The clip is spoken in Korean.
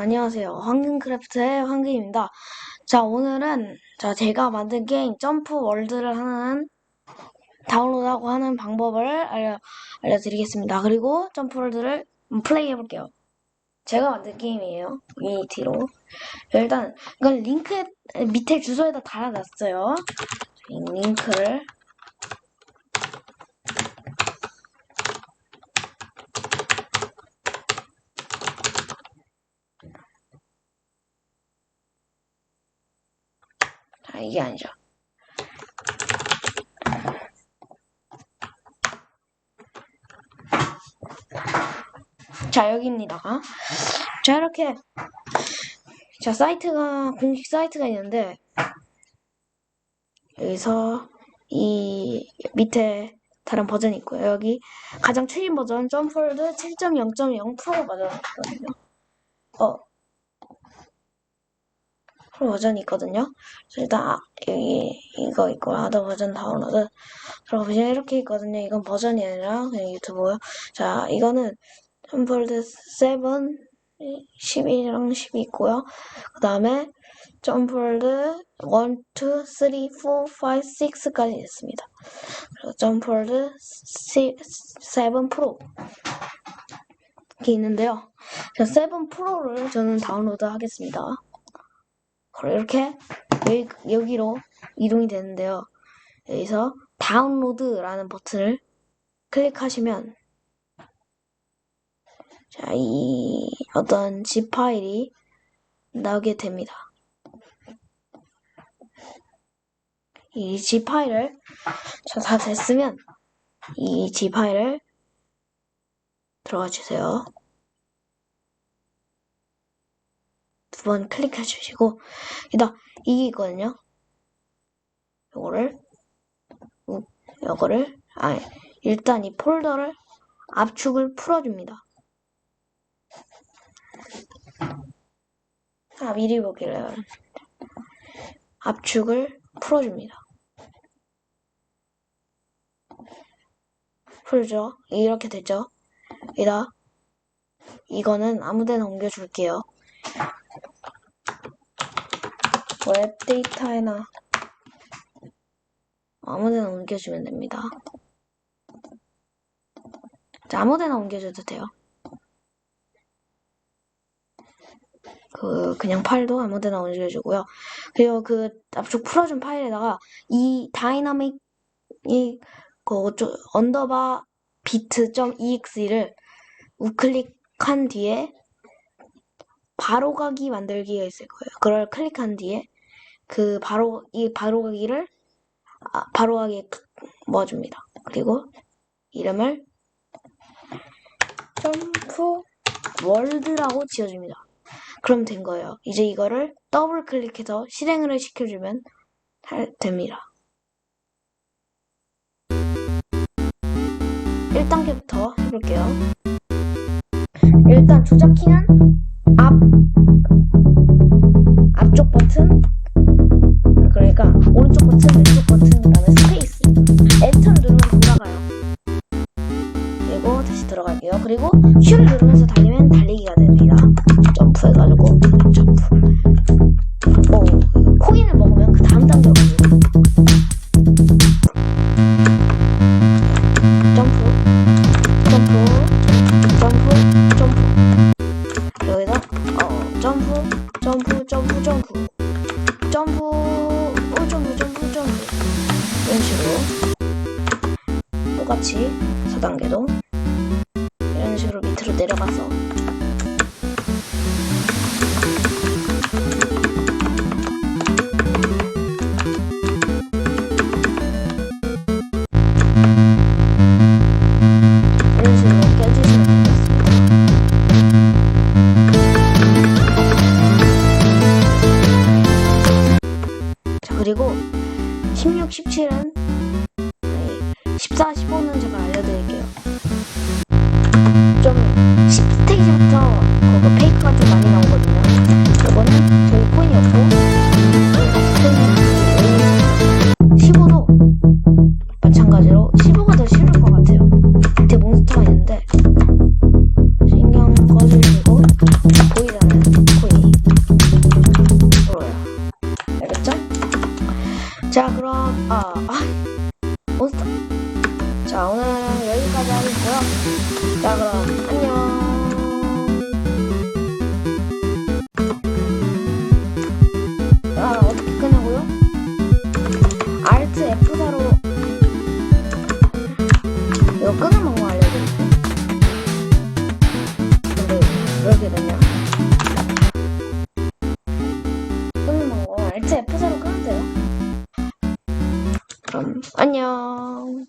안녕하세요. 황금크래프트의 황금입니다. 자, 오늘은 자, 제가 만든 게임 점프 월드를 하는 다운로드하고 하는 방법을 알려, 알려드리겠습니다. 그리고 점프 월드를 플레이 해볼게요. 제가 만든 게임이에요. 유니티로. 일단 이건 링크 밑에 주소에다 달아놨어요. 이 링크를 아, 이게 아니죠. 자, 여기입니다. 자, 이렇게, 자, 사이트가, 공식 사이트가 있는데, 여기서, 이, 밑에 다른 버전이 있고요. 여기, 가장 최신 버전, 점프월드 7.0.0 프로 버전이거든요. 어, 프로 버전이 있거든요. 그래서 일단 아, 여기 이거 있고 아더 버전 다운로드 들어가보시면 이렇게 있거든요. 이건 버전이 아니라 그냥 유튜브요. 자 이거는 점폴드 7 11이랑 10이 있고요. 그 다음에 점폴드 1, 2, 3, 4, 5, 6까지 있습니다. 그리고 점폴드 7 프로 이렇게 있는데요. 자, 7 프로를 저는 다운로드 하겠습니다. 이렇게 여기, 여기 로 이동이 되는데요. 여기서 다운로드라는 버튼을 클릭하시면 자, 이 어떤 zip 파일이 나오게 됩니다. 이 zip 파일을 자, 다 됐으면 이 zip 파일을 들어가 주세요. 두 번 클릭해 주시고 일단 이게 있거든요. 요거를 요거를 아 일단 이 폴더를 압축을 풀어줍니다. 아 미리 보길래요. 압축을 풀어줍니다. 풀죠. 이렇게 됐죠. 여기다 이거는 아무데나 옮겨줄게요. 웹 데이터에나 아무데나 옮겨주면 됩니다. 자, 아무데나 옮겨줘도 돼요. 그 그냥 파일도 아무데나 옮겨주고요. 그리고 그 압축 풀어준 파일에다가 이 다이나믹 이그 언더바 비트.exe를 우클릭한 뒤에 바로 가기 만들기가 있을 거예요. 그걸 클릭한 뒤에 그 바로 이 바로 가기를 아, 바로 가기에 모아줍니다. 그리고 이름을 점프 월드라고 지어줍니다. 그럼 된 거예요. 이제 이거를 더블 클릭해서 실행을 시켜주면 됩니다. 1단계부터 해볼게요. 일단 조작키는 앞 누르면서 달리면 달리기가 됩니다. 점프해가지고 점프. 오 코인을 먹으면 그 다음 단계로 갑니다 점프. 점프. 점프. 점프. 여기다 어 점프. 점프 점프 점프. 점프. 어 점프 점프 점프. 이런 식으로. 똑같이 4단계도 이런 식으로 밑으로 내려가서 그리고 16, 17은 14, 15는 제가 알려드릴게요. 좀 스테이지부터 그거 페이크가 좀 많이 나오거든요. 요거는 저희 코인이 없고 15도 마찬가지로 15가 더 싫을 것 같아요. 밑에 몬스터가 있는데 신경 꺼주시고 보이잖아요. 코인이 들어요. 알겠죠? 자 그럼 아, 아 몬스터 자 오늘은 여기까지 하겠고요. 자 그럼 이거 끄는 방법 알려드릴게요. 근데 이렇게 되면 끄는 방법 알트 F0로 끄면 돼요. 그럼 안녕.